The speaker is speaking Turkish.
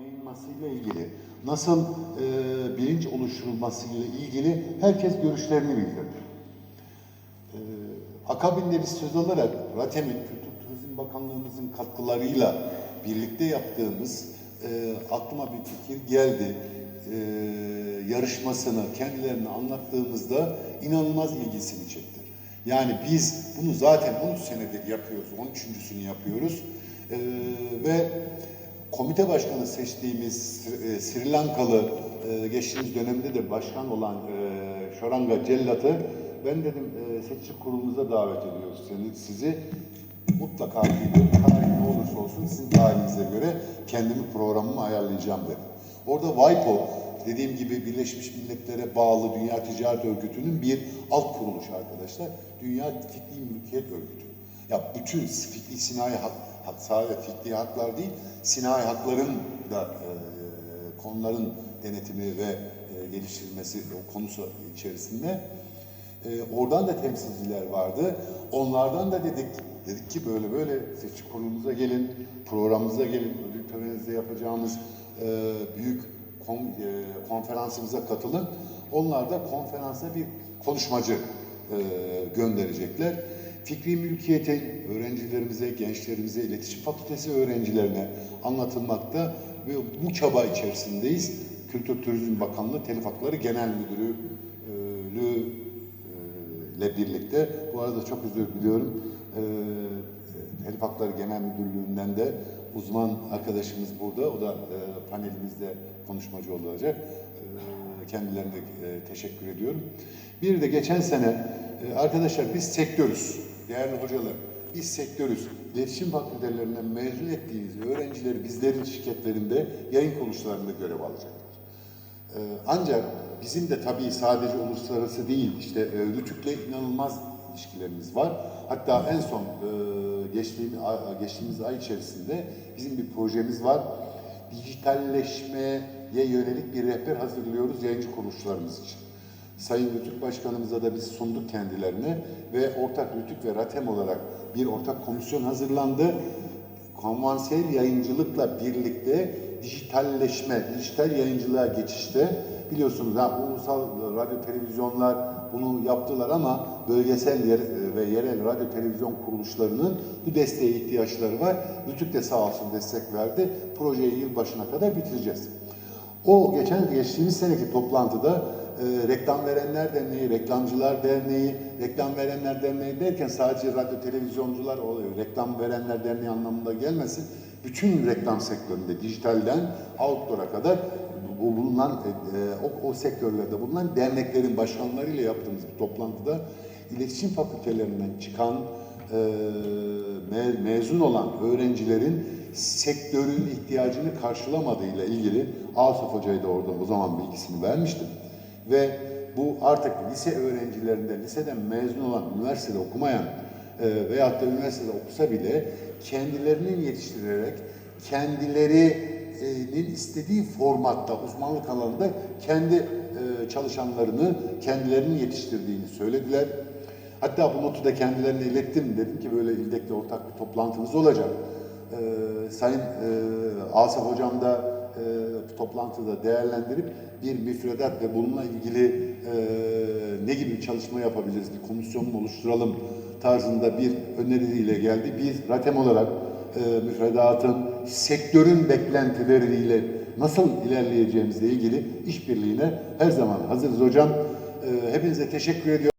yayınmasıyla ilgili, nasıl e, bilinç oluşturulmasıyla ilgili herkes görüşlerini bildirdi. E, akabinde biz söz alarak RATEM'in, Kültür Turizm Bakanlığımızın katkılarıyla birlikte yaptığımız e, aklıma bir fikir geldi. E, yarışmasını kendilerine anlattığımızda inanılmaz ilgisini çekti. Yani biz bunu zaten 13 senedir yapıyoruz, 13.sünü yapıyoruz. E, ve komite başkanı seçtiğimiz e, Sri Lankalı e, geçtiğimiz dönemde de başkan olan e, Şoranga Cellat'ı ben dedim e, seçici kurulumuza davet ediyoruz seni, sizi. Mutlaka tarih ne olursa olsun sizin tarihinize göre kendimi programımı ayarlayacağım dedim. Orada WIPO dediğim gibi Birleşmiş Milletler'e bağlı Dünya Ticaret Örgütü'nün bir alt kuruluşu arkadaşlar. Dünya Fikri Mülkiyet Örgütü. Ya bütün fikri sinayi hak, hak sadece fikri haklar değil, sinayi hakların da e, konuların denetimi ve e, geliştirilmesi o konusu içerisinde. E, oradan da temsilciler vardı. Onlardan da dedik dedik ki böyle böyle seçim kurulumuza gelin, programımıza gelin, ödül töreninizde yapacağımız e, büyük e, konferansımıza katılın. Onlar da konferansa bir konuşmacı e, gönderecekler. Fikri mülkiyetin öğrencilerimize, gençlerimize, iletişim fakültesi öğrencilerine anlatılmakta ve bu çaba içerisindeyiz. Kültür Turizm Bakanlığı Telif Hakları Genel Müdürlüğü e, ile birlikte, bu arada çok özür diliyorum, Telif Hakları Genel Müdürlüğü'nden de uzman arkadaşımız burada, o da e, panelimizde konuşmacı olacak. E, kendilerine e, teşekkür ediyorum. Bir de geçen sene e, arkadaşlar biz sektörüz, değerli hocalar, biz sektörüz. İletişim fakültelerinden mezun ettiğimiz öğrencileri bizlerin şirketlerinde yayın kuruluşlarında görev alacaklar. Ee, ancak bizim de tabii sadece uluslararası değil, işte e, Rütük'le inanılmaz ilişkilerimiz var. Hatta en son e, geçtiğimiz, geçtiğimiz ay içerisinde bizim bir projemiz var. Dijitalleşmeye yönelik bir rehber hazırlıyoruz yayıncı kuruluşlarımız için. Sayın Rütük Başkanımıza da biz sunduk kendilerine ve ortak Rütük ve RATEM olarak bir ortak komisyon hazırlandı. Konvansiyel yayıncılıkla birlikte dijitalleşme, dijital yayıncılığa geçişte biliyorsunuz ha, ulusal radyo televizyonlar bunu yaptılar ama bölgesel yer, ve yerel radyo televizyon kuruluşlarının bu desteğe ihtiyaçları var. Rütük de sağ olsun destek verdi. Projeyi yılbaşına kadar bitireceğiz. O geçen geçtiğimiz seneki toplantıda e, Reklam Verenler Derneği, Reklamcılar Derneği, Reklam Verenler Derneği derken sadece radyo televizyoncular oluyor. Reklam Verenler Derneği anlamında gelmesin. Bütün reklam sektöründe dijitalden outdoor'a kadar bu bulunan e, o, o sektörlerde bulunan derneklerin başkanlarıyla yaptığımız bir toplantıda iletişim fakültelerinden çıkan e, me- mezun olan öğrencilerin sektörün ihtiyacını karşılamadığıyla ilgili Asaf Hoca'yı da orada o zaman bilgisini vermiştim. Ve bu artık lise öğrencilerinden, liseden mezun olan, üniversitede okumayan e, veyahut da üniversitede okusa bile kendilerinin yetiştirerek kendilerinin istediği formatta, uzmanlık alanında kendi e, çalışanlarını, kendilerinin yetiştirdiğini söylediler. Hatta bu notu da kendilerine ilettim. Dedim ki böyle ildekte ortak bir toplantımız olacak. Ee, Sayın e, Asaf Hocam da e, toplantıda değerlendirip bir müfredat ve bununla ilgili e, ne gibi çalışma yapabiliriz, bir komisyon mu oluşturalım tarzında bir öneriyle geldi. Biz RATEM olarak e, müfredatın, sektörün beklentileriyle nasıl ilerleyeceğimizle ilgili işbirliğine her zaman hazırız hocam. E, hepinize teşekkür ediyorum.